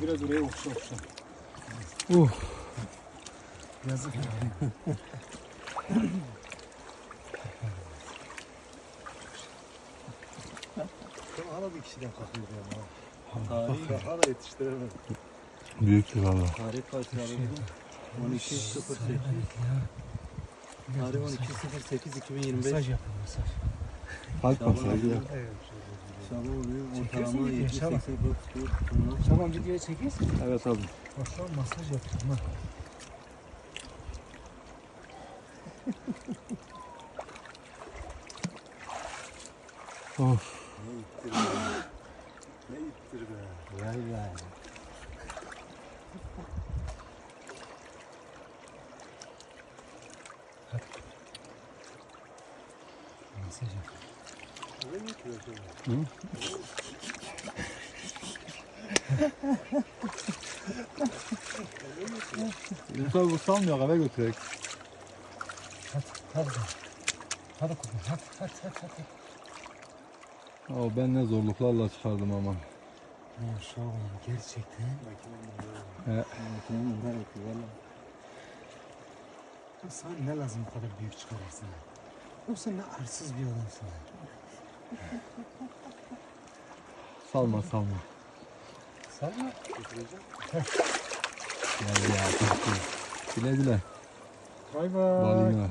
Şöyle duruyor okşa okşa. Uh. Yazık ya. Sen hala bir kişiden kalkıyor ya. Tarih, Hala yetiştiremedim. Büyüktü valla. tarih lira bu? 12.08 Tarih 12.08 2025 Mesaj yapın mesaj. Şaban masajı. Evet. Oluyor. Çekiyorsun Ortalama video, 70 Şaban. 80 tutuyor. Şaban videoya çekiyorsun. Evet abi. An masaj yapıyorum ha. Of. Ne ittir be. Ne ittir be. Vay vay. Hadi. Mesaj yap. Acaba? Yoksa bu salmıyor eve götürek. Hadi. Hadi. Hadi kuzum. Hadi. Hadi. Hadi. hadi. O ben ne zorluklarla çıkardım ama. Ya Şaban gerçekten. Makinenin bunlar yapıyor valla. Sana ne lazım bu kadar büyük çıkarırsın? Yoksa ne arsız bir adamsın. Salma salma. Salma. Gel ya. Bile bile. Bay bay. Balina.